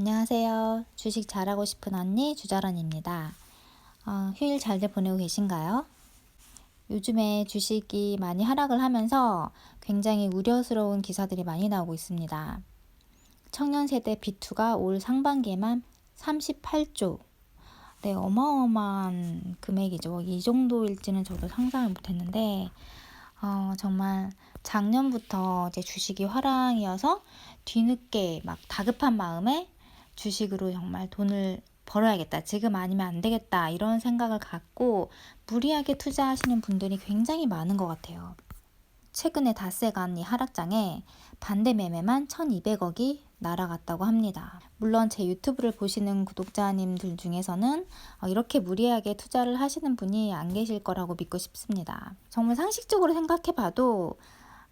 안녕하세요. 주식 잘하고 싶은 언니 주자런입니다. 어, 휴일 잘들 보내고 계신가요? 요즘에 주식이 많이 하락을 하면서 굉장히 우려스러운 기사들이 많이 나오고 있습니다. 청년 세대 B2가 올 상반기에만 38조. 네, 어마어마한 금액이죠. 이 정도일지는 저도 상상을 못했는데, 어, 정말 작년부터 이제 주식이 화랑이어서 뒤늦게 막 다급한 마음에 주식으로 정말 돈을 벌어야겠다. 지금 아니면 안 되겠다. 이런 생각을 갖고 무리하게 투자하시는 분들이 굉장히 많은 것 같아요. 최근에 닷새 간 이 하락장에 반대 매매만 1200억이 날아갔다고 합니다. 물론 제 유튜브를 보시는 구독자님들 중에서는 어, 이렇게 무리하게 투자를 하시는 분이 안 계실 거라고 믿고 싶습니다. 정말 상식적으로 생각해 봐도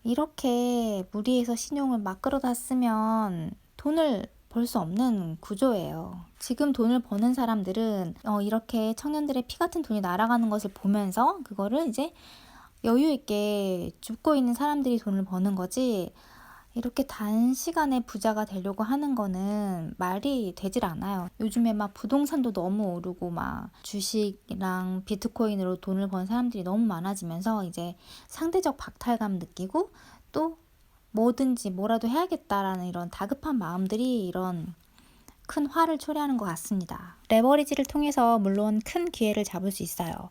이렇게 무리해서 신용을 막 끌어다 쓰면 돈을 볼수 없는 구조예요. 지금 돈을 버는 사람들은 어, 이렇게 청년들의 피 같은 돈이 날아가는 것을 보면서 그거를 이제 여유 있게 죽고 있는 사람들이 돈을 버는 거지 이렇게 단시간에 부자가 되려고 하는 거는 말이 되질 않아요. 요즘에 막 부동산도 너무 오르고 막 주식이랑 비트코인으로 돈을 번 사람들이 너무 많아지면서 이제 상대적 박탈감 느끼고 또 뭐든지 뭐라도 해야겠다라는 이런 다급한 마음들이 이런 큰 화를 초래하는 것 같습니다. 레버리지를 통해서 물론 큰 기회를 잡을 수 있어요.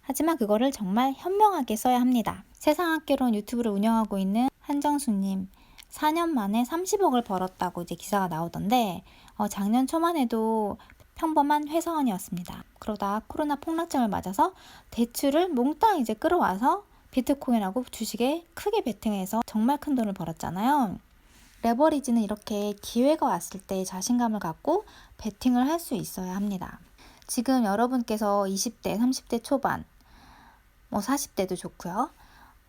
하지만 그거를 정말 현명하게 써야 합니다. 세상학개론 유튜브를 운영하고 있는 한정수님, 4년 만에 30억을 벌었다고 이제 기사가 나오던데, 어, 작년 초만 해도 평범한 회사원이었습니다. 그러다 코로나 폭락장을 맞아서 대출을 몽땅 이제 끌어와서 비트코인하고 주식에 크게 베팅해서 정말 큰 돈을 벌었잖아요. 레버리지는 이렇게 기회가 왔을 때 자신감을 갖고 베팅을 할 수 있어야 합니다. 지금 여러분께서 20대, 30대 초반, 뭐 40대도 좋고요.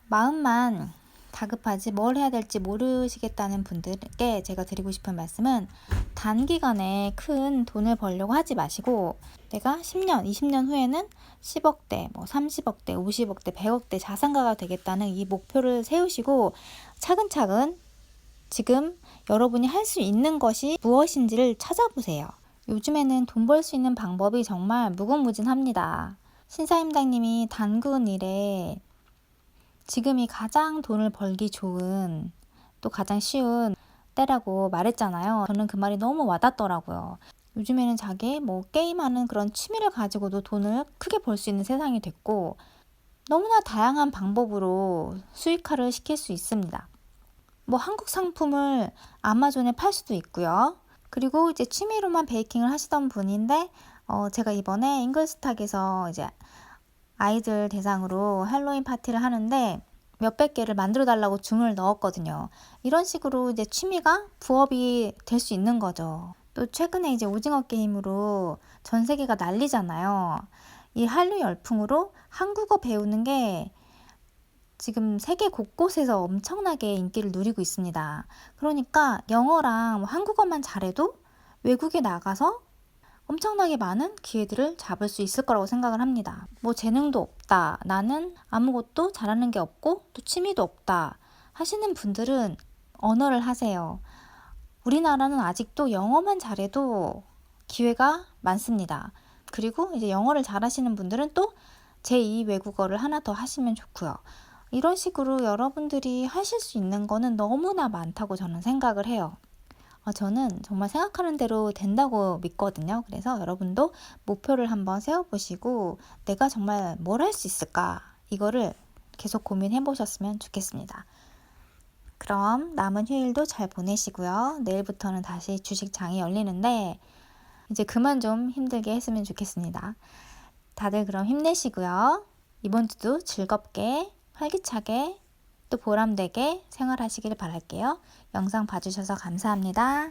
마음만 다급하지 뭘 해야 될지 모르시겠다는 분들께 제가 드리고 싶은 말씀은 단기간에 큰 돈을 벌려고 하지 마시고 내가 10년, 20년 후에는 10억대, 뭐 30억대, 50억대, 100억대 자산가가 되겠다는 이 목표를 세우시고 차근차근 지금 여러분이 할 수 있는 것이 무엇인지를 찾아보세요. 요즘에는 돈 벌 수 있는 방법이 정말 무궁무진합니다. 신사임당님이 단군 일에 지금이 가장 돈을 벌기 좋은 또 가장 쉬운 때라고 말했잖아요. 저는 그 말이 너무 와닿더라고요. 요즘에는 자기 뭐 게임하는 그런 취미를 가지고도 돈을 크게 벌 수 있는 세상이 됐고 너무나 다양한 방법으로 수익화를 시킬 수 있습니다. 뭐 한국 상품을 아마존에 팔 수도 있고요. 그리고 이제 취미로만 베이킹을 하시던 분인데 어 제가 이번에 잉글스탁에서 이제 아이들 대상으로 할로윈 파티를 하는데 몇백 개를 만들어 달라고 주문을 넣었거든요. 이런 식으로 이제 취미가 부업이 될 수 있는 거죠. 또 최근에 이제 오징어 게임으로 전 세계가 난리잖아요. 이 한류 열풍으로 한국어 배우는 게 지금 세계 곳곳에서 엄청나게 인기를 누리고 있습니다. 그러니까 영어랑 한국어만 잘해도 외국에 나가서 엄청나게 많은 기회들을 잡을 수 있을 거라고 생각을 합니다. 뭐 재능도 없다. 나는 아무것도 잘하는 게 없고 또 취미도 없다. 하시는 분들은 언어를 하세요. 우리나라는 아직도 영어만 잘해도 기회가 많습니다. 그리고 이제 영어를 잘하시는 분들은 또 제2 외국어를 하나 더 하시면 좋고요. 이런 식으로 여러분들이 하실 수 있는 거는 너무나 많다고 저는 생각을 해요. 어, 저는 정말 생각하는 대로 된다고 믿거든요. 그래서 여러분도 목표를 한번 세워보시고 내가 정말 뭘 할 수 있을까? 이거를 계속 고민해 보셨으면 좋겠습니다. 그럼 남은 휴일도 잘 보내시고요. 내일부터는 다시 주식장이 열리는데 이제 그만 좀 힘들게 했으면 좋겠습니다. 다들 그럼 힘내시고요. 이번 주도 즐겁게 활기차게 또 보람되게 생활하시길 바랄게요. 영상 봐주셔서 감사합니다.